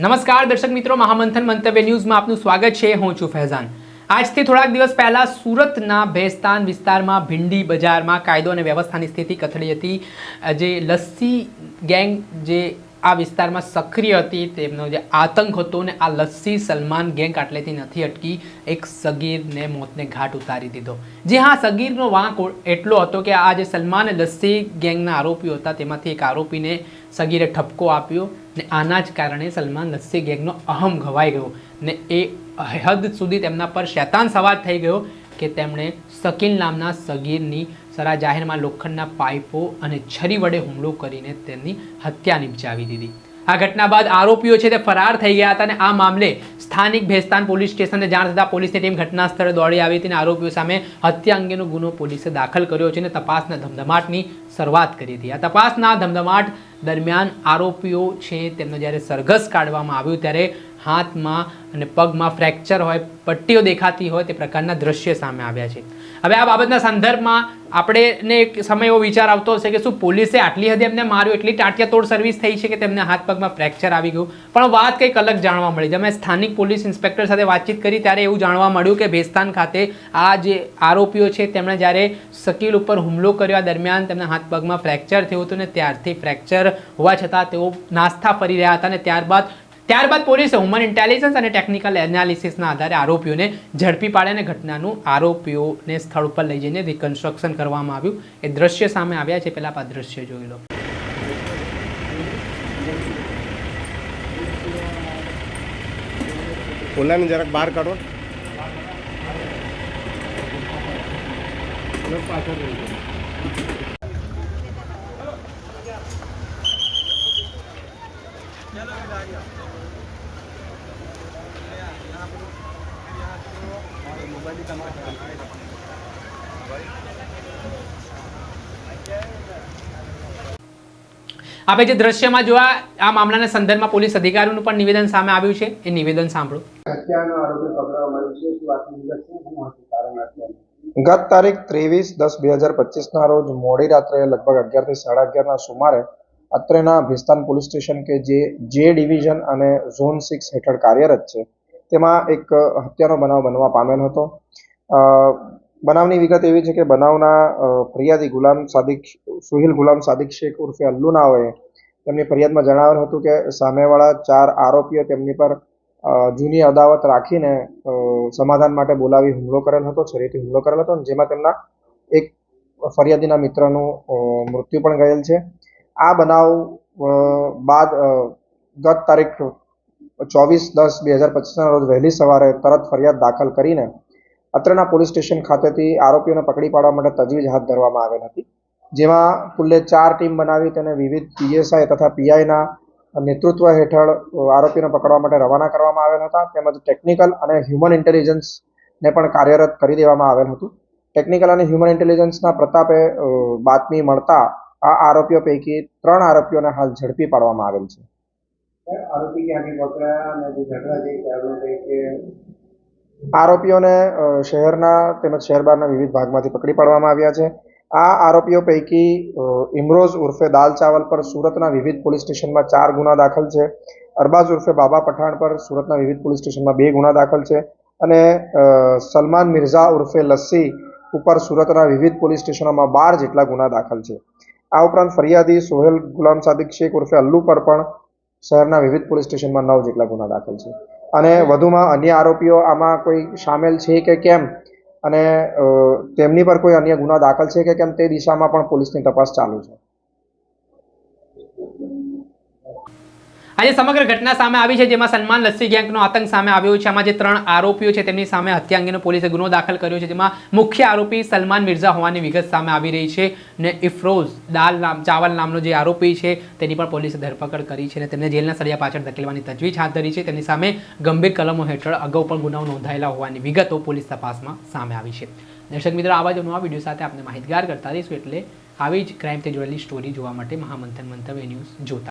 નમસ્કાર દર્શક મિત્રો, મહામંથન મંતવ્ય ન્યૂઝમાં આપનું સ્વાગત છે. હું છું ફૈઝાન. આજથી થોડાક દિવસ પહેલા સુરતના ભેસ્તાન વિસ્તારમાં ભિંડી બજારમાં કાયદો અને વ્યવસ્થાની સ્થિતિ કથળી હતી. જે લસ્સી ગેંગ જે આ વિસ્તારમાં સક્રિય હતી. તેમનો જે આતંક હતો ને આ લસ્સી સલમાન ગેંગ આટલેથી નથી અટકી. એક સગીરને મોતને ઘાટ ઉતારી દીધો. જે હા, સગીરનો વાંક એટલો હતો કે આ જે સલમાન લસ્સી ગેંગના આરોપીઓ હતા, તેમાંથી એક આરોપીને સગીરે ઠપકો આપ્યો ને આના જ કારણે સલમાન લસ્સી ગેંગનો અહમ ઘવાઈ ગયો ને એ હદ સુધી તેમના પર શૈતાન સવાર થઈ ગયો કે તેમણે શકીલ નામના સગીરની સરા જાહેરમાં લોખંડના પાઇપો અને છરી વડે હુમલો કરીને તેમની હત્યા નિપજાવી દીધી. આ ઘટના બાદ આરોપીઓ છે તે ફરાર થઈ ગયા હતા અને આ મામલે સ્થાનિક ભેસ્તાન પોલીસ સ્ટેશને જાણ થતાં પોલીસની ટીમ ઘટના સ્થળે દોડી આવી હતી અને આરોપીઓ સામે હત્યા અંગેનો ગુનો પોલીસે દાખલ કર્યો છે અને તપાસના ધમધમાટની શરૂઆત કરી હતી. આ તપાસના ધમધમાટ દરમિયાન આરોપીઓ છે, તેમનો જ્યારે સરઘસ કાઢવામાં આવ્યું ત્યારે હાથમાં અને પગમાં ફ્રેક્ચર હોય, પટ્ટીઓ દેખાતી હોય તે પ્રકારના દ્રશ્ય સામે આવ્યા છે. હવે આ બાબતના સંદર્ભમાં આપણે એક સમય એવો વિચાર આવતો હશે કે શું પોલીસે આટલી હદે એમને માર્યું? એટલી ટાટિયાતોડ સર્વિસ થઈ છે કે તેમને હાથ પગમાં ફ્રેક્ચર આવી ગયું? પણ વાત કંઈક અલગ જાણવા મળી જેમ સ્થાનિક પોલીસ ઇન્સ્પેક્ટર સાથે વાતચીત કરી ત્યારે એવું જાણવા મળ્યું કે ભેસ્તાન ખાતે આ જે આરોપીઓ છે, તેમણે જ્યારે શકીલ ઉપર હુમલો કર્યો, આ દરમિયાન તેમના હાથ પગમાં ફ્રેક્ચર થયું હતું ને ત્યારથી ફ્રેક્ચર હોવા છતાં તેઓ નાસ્તા ફરી રહ્યા હતા અને ત્યારબાદ ત્યારબાદ પોલીસે હ્યુમન ઇન્ટેલિજન્સ અને ટેકનિકલ એનાલિસિસના આધારે આરોપીઓને ઝડપી પાડ્યા અને ઘટનાનું આરોપીઓને સ્થળ ઉપર લઈ જઈને રિકન્સ્ટ્રક્શન કરવામાં આવ્યું. એ દ્રશ્ય સામે આવ્યા છે. પહેલાં આ દ્રશ્ય જોઈ લો. ઓલાને જરાક બહાર કાઢો. આપણે જે દ્રશ્યમાં જોવા આ મામલાના સંદર્ભમાં પોલીસ અધિકારીનું પણ નિવેદન સામે આવ્યું છે. એ નિવેદન સાંભળો. હત્યાનો આરોપી પકડવામાં આવ્યો છે. શું આટલી વિગત છે શું હતું? કારણ હત્યાનું ગત તારીખ ત્રેવીસ દસ બે હજાર પચીસના રોજ મોડી રાત્રે લગભગ અગિયારથી સાડા અગિયારના સુમારે અત્રેના ભિસ્તાન પોલીસ સ્ટેશન કે જે જે ડિવિઝન અને ઝોન સિક્સ હેઠળ કાર્યરત છે, તેમાં એક હત્યાનો બનાવ બનવા પામેલ હતો. બનાવની વિગત એવી છે કે બનાવના ફરિયાદી ગુલામ સાદિક, સુહિલ ગુલામ સાદિક શેખ ઉર્ફે અલ્લુનાઓએ તેમની ફરિયાદમાં જણાવેલ હતું કે સામેવાળા ચાર આરોપીઓ તેમની પર જૂની અદાવત રાખીને સમાધાન માટે બોલાવી હુમલો કરેલ હતો છરીથી હુમલો કરેલ હતો જેમાં તેમના એક ફરિયાદીના મિત્રનું મૃત્યુ પણ ગયેલ છે. આ બનાવ બાદ ગત તારીખ ચોવીસ દસ બે હજાર પચીસના રોજ વહેલી સવારે તરત ફરિયાદ દાખલ કરીને અત્રેના પોલીસ સ્ટેશન ખાતેથી આરોપીઓને પકડી પાડવા માટે તજવીજ હાથ ધરવામાં આવેલ હતી. જેમાં કુલ્લે ચાર ટીમ બનાવી તેને વિવિધ પીએસઆઈ તથા પીઆઈના નેતૃત્વ હેઠળ આરોપીને પકડવા માટે રવાના કરવામાં આવેલ હતા. તેમજ ટેકનિકલ અને હ્યુમન ઇન્ટેલિજન્સને પણ કાર્યરત કરી દેવામાં આવેલ હતું. ટેકનિકલ અને હ્યુમન ઇન્ટેલિજન્સના પ્રતાપે બાતમી મળતા આ આરોપીઓ પૈકી ત્રણ આરોપીઓને હાલ ઝડપી પાડવામાં આવેલ છે. આરોપીઓને શહેરના તેમજ શહેર બહારના વિવિધ ભાગમાંથી પકડી પાડવામાં આવ્યા છે. આ આરોપીઓ પૈકી ઇમરોઝ ઉર્ફે દાલ ચાવલ પર સુરતના વિવિધ પોલીસ સ્ટેશનમાં ચાર ગુના દાખલ છે. અરબાઝ ઉર્ફે બાબા પઠાણ પર સુરતના વિવિધ પોલીસ સ્ટેશનમાં બે ગુના દાખલ છે. અને સલમાન મિર્ઝા ઉર્ફે લસ્સી ઉપર સુરતના વિવિધ પોલીસ સ્ટેશનોમાં બાર જેટલા ગુના દાખલ છે. આ ઉપરાંત ફરિયાદી સોહેલ ગુલામ સાદિક શેખ ઉર્ફે અલ્લુ પર પણ શહેરના વિવિધ પોલીસ સ્ટેશનમાં નવ જેટલા ગુના દાખલ છે. અને વધુમાં અન્ય આરોપીઓ આમાં કોઈ સામેલ છે કે કેમ? અને તેમની પર કોઈ અન્ય ગુના દાખલ છે કે કેમ તે દિશામાં પણ પોલીસની તપાસ ચાલુ છે. આજે સમગ્ર ઘટના સામે આવી છે, જેમાં સલમાન લસ્સી ગેંગનો આતંક સામે આવ્યો છે. આમાં જે ત્રણ આરોપીઓ છે, તેમની સામે હત્યા અંગેનો પોલીસે ગુનો દાખલ કર્યો છે, જેમાં મુખ્ય આરોપી સલમાન મિર્ઝા હોવાની વિગત સામે આવી રહી છે ને ઇફરોઝ દાલ નામ, ચાવલ નામનો જે આરોપી છે, તેની પણ પોલીસે ધરપકડ કરી છે અને તેમને જેલના સળિયા પાછળ ધકેલવાની તજવીજ હાથ ધરી છે. તેમની સામે ગંભીર કલમો હેઠળ અગાઉ પણ ગુનાઓ નોંધાયેલા હોવાની વિગતો પોલીસ તપાસમાં સામે આવી છે. દર્શક મિત્રો, આવા જ નવા વીડિયો સાથે આપણે માહિતગાર કરતા રહીશું, એટલે આવી જ ક્રાઇમથી જોડેલી સ્ટોરી જોવા માટે મહામંથન મંતવ્ય ન્યૂઝ જોતા